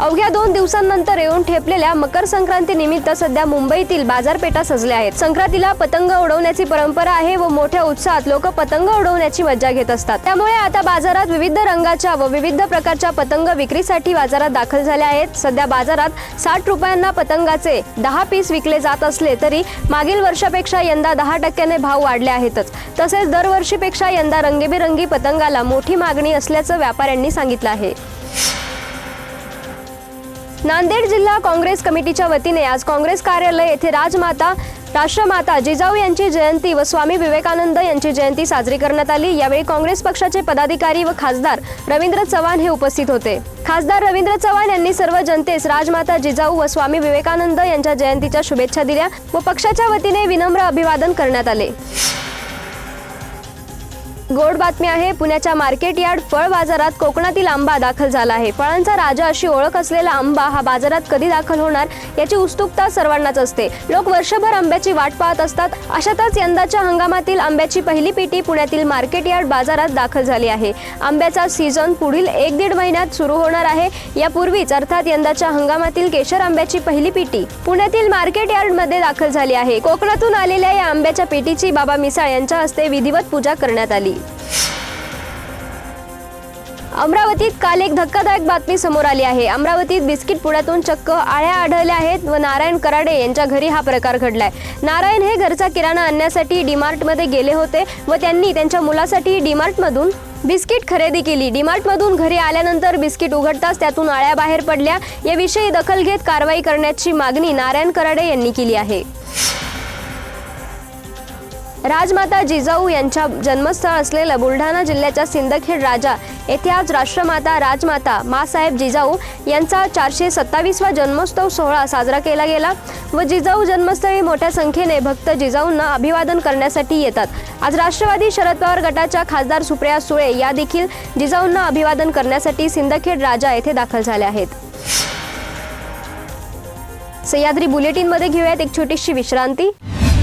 अवघ्या दोन दिवसांनंतर येऊन ठेपलेल्या मकर संक्रांती निमित्त सध्या मुंबईतील बाजारपेठा सजल्या आहेत. संक्रांतीला पतंग उडवण्याची परंपरा आहे व मोठ्या उत्साहात लोक पतंग उडवण्याची मज्जा घेत असतात. त्यामुळे आता बाजारात विविध रंगाच्या व विविध प्रकारच्या पतंग विक्रीसाठी बाजारात दाखल झाल्या आहेत. सध्या बाजारात साठ रुपयांना पतंगाचे दहा पीस विकले जात असले तरी मागील वर्षापेक्षा यंदा दहा टक्क्याने भाव वाढले आहेतच. तसेच दरवर्षीपेक्षा यंदा रंगीबेरंगी पतंगाला मोठी मागणी असल्याचं व्यापाऱ्यांनी सांगितलं आहे. नांदेड जिल्हा काँग्रेस कमिटीच्या वतीने आज काँग्रेस कार्यालय येथे राजमाता राष्ट्रमाता जिजाऊ यांची जयंती व स्वामी विवेकानंद यांची जयंती साजरी करण्यात आली. यावेळी काँग्रेस पक्षाचे पदाधिकारी व खासदार रवींद्र चव्हाण हे उपस्थित होते. खासदार रवींद्र चव्हाण यांनी सर्व जनतेस राजमाता जिजाऊ व स्वामी विवेकानंद यांच्या जयंतीच्या शुभेच्छा दिल्या व पक्षाच्या वतीने विनम्र अभिवादन करण्यात आले. गोड बातमी आहे पुण्याच्या मार्केट यार्ड फळ बाजारात कोकणातील आंबा दाखल झाला आहे. फळांचा राजा अशी ओळख असलेला आंबा हा बाजारात कधी दाखल होणार याची उत्सुकता सर्वांनाच असते. लोक वर्षभर आंब्याची वाट पाहत असतात. अशातच यंदाच्या हंगामातील आंब्याची पहिली पेटी पुण्यातील मार्केट यार्ड बाजारात दाखल झाली आहे. आंब्याचा सीझन पुढील एक दीड महिन्यात सुरू होणार आहे. यापूर्वीच अर्थात यंदाच्या हंगामातील केशर आंब्याची पहिली पेटी पुण्यातील मार्केट यार्डमध्ये दाखल झाली आहे. कोकणातून आलेल्या या आंब्याच्या पेटीची बाबा मिसाळ यांच्या हस्ते विधिवत पूजा करण्यात आली. अमरावतीत काल एक धक्कादायक बातमी समोर आली आहे. अमरावतीत बिस्किट पुण्यातून चक्क आळ्या आढळल्या आहेत व नारायण कराडे यांच्या घरी हा प्रकार घडलाय. नारायण हे घरचा किराणा आणण्यासाठी डीमार्टमध्ये गेले होते व त्यांनी त्यांच्या मुलासाठी डीमार्टमधून बिस्किट खरेदी केली. डीमार्टमधून घरी आल्यानंतर बिस्किट उघडताच त्यातून आळ्या बाहेर पडल्या. याविषयी दखल घेत कारवाई करण्याची मागणी नारायण कराडे यांनी केली आहे. राजमाता जिजाऊ यांच्या जन्मस्थळ असलेलं बुलढाणा जिल्ह्याच्या सिंदखेड राजा येथे आज राष्ट्रमाता राजमाता मासाहेब जिजाऊ यांचा चारशे सत्तावीसवा जन्मोत्सव सोहळा साजरा केला गेला व जिजाऊ जन्मस्थळी मोठ्या संख्येने भक्त जिजाऊंना अभिवादन करण्यासाठी येतात. आज राष्ट्रवादी शरद पवार गटाच्या खासदार सुप्रिया सुळे या देखील जिजाऊंना अभिवादन करण्यासाठी सिंदखेड राजा येथे दाखल झाल्या आहेत. सह्याद्री बुलेटिनमध्ये घेऊयात एक छोटीशी विश्रांती.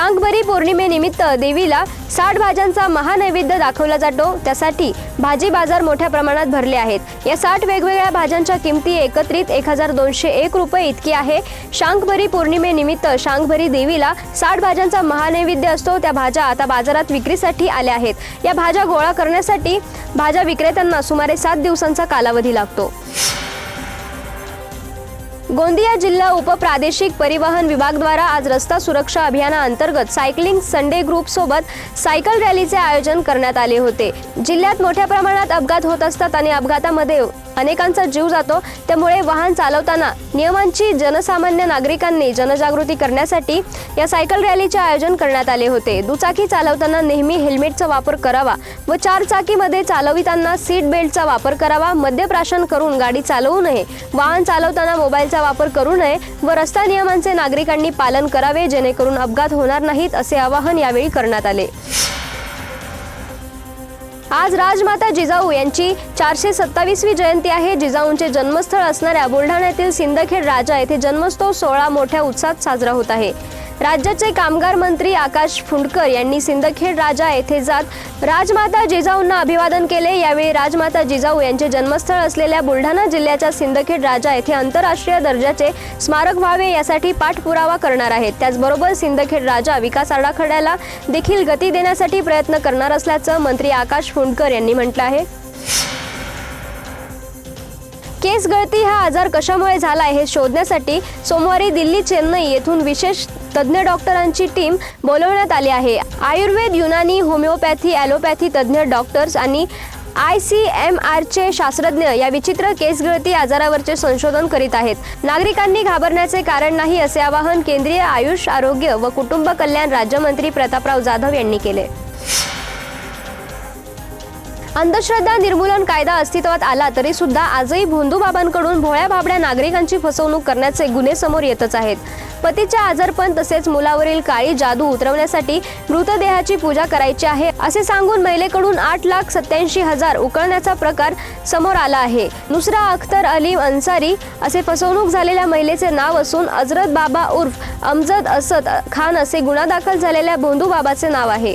शांकभरी पौर्णिमेनिमित्त देवीला साठ भाज्यांचा महानैवेद्य दाखवला जातो. त्यासाठी भाजी बाजार मोठ्या प्रमाणात भरले आहेत. या साठ वेगवेगळ्या भाज्यांच्या किमती एकत्रित एक हजार दोनशे एक रुपये इतकी आहे. शांकभरी पौर्णिमेनिमित्त शांकभरी देवीला साठ भाज्यांचा महानैवेद्य असतो. त्या भाज्या आता बाजारात विक्रीसाठी आल्या आहेत. या भाज्या गोळा करण्यासाठी भाज्या विक्रेत्यांना सुमारे सात दिवसांचा कालावधी लागतो. गोंदिया जिल्हा उपप्रादेशिक परिवहन विभागद्वारा आज रस्ता सुरक्षा अभियानाअंतर्गत सायकलिंग संडे ग्रुप सोबत सायकल रॅलीचे आयोजन करण्यात आले होते. जिल्ह्यात मोठ्या प्रमाणात अपघात होत असतात आणि अपघातामध्ये अनेकांचा जीव जातो. त्यामुळे वाहन चालवताना नियमांची जनसामान्य नागरिकांनी जनजागृती करण्यासाठी या सायकल रॅलीचे आयोजन करण्यात आले होते. दुचाकी चालवताना नेहमी हेल्मेटचा वापर करावा व चार चाकीमध्ये चालविताना सीट बेल्टचा वापर करावा मद्यप्राशन करून गाडी चालवू नये. वाहन चालवताना मोबाईलचा वापर करू नये व रस्ता नियमांचे नागरिकांनी पालन करावे जेणेकरून अपघात होणार नाहीत असे आवाहन यावेळी करण्यात आले. आज राजमाता जिजाऊ यांची चारशे सत्तावीसवी जयंती आहे. जिजाऊंचे जन्मस्थळ असणाऱ्या बुलढाण्यातील सिंदखेड राजा येथे जन्मोत्सव सोहळा मोठ्या उत्साहात साजरा होत आहे. राज्याचे कामगार मंत्री आकाश फुंडकर यांनी सिंदखेड राजा येथे जात राजमाता जिजाऊंना अभिवादन केले. यावेळी राजमाता जिजाऊ यांचे जन्मस्थळ असलेल्या बुलढाणा जिल्ह्याच्या सिंदखेड राजा येथे आंतरराष्ट्रीय दर्जाचे स्मारक व्हावे यासाठी पाठपुरावा करणार आहेत. त्याचबरोबर सिंदखेड राजा विकास आराखड्याला देखील गती देण्यासाठी प्रयत्न करणार असल्याचं मंत्री आकाश फुंडकर यांनी म्हटलं आहे. केस गळती हा आजार कशामुळे झाला आहे हे शोधण्यासाठी सोमवारी दिल्ली चेन्नई येथून विशेष तज्ज्ञ डॉक्टरांची टीम बोलवण्यात आली आहे. आयुर्वेद युनानी होमिओपॅथी ॲलोपॅथी तज्ज्ञ डॉक्टर्स आणि आय सी एम आरचे शास्त्रज्ञ या विचित्र केसगळती आजारावरचे संशोधन करीत आहेत. नागरिकांनी घाबरण्याचे कारण नाही असे आवाहन केंद्रीय आयुष आरोग्य व कुटुंब कल्याण राज्यमंत्री प्रतापराव जाधव यांनी केले. अंधश्रद्धा निर्मूलन कायदा अस्तित्वात आला तरी सुद्धा आजही भोंदूबाबांकडून भोळ्या भाबड्या नागरिकांची फसवणूक करण्याचे गुन्हे समोर येतच आहेत. पतीचे आजारपण तसेच मुलावरील काळी जादू उतरवण्यासाठी मृतदेहाची पूजा करायची आहे असे सांगून महिलेकडून आठ लाख सत्याऐंशी हजार उकळण्याचा प्रकार समोर आला आहे. नुसरा अख्तर अली अन्सारी असे फसवणूक झालेल्या महिलेचे नाव असून अजरत बाबा उर्फ अमजद असद खान असे गुन्हा दाखल झालेल्या भोंदूबाबाचे नाव आहे.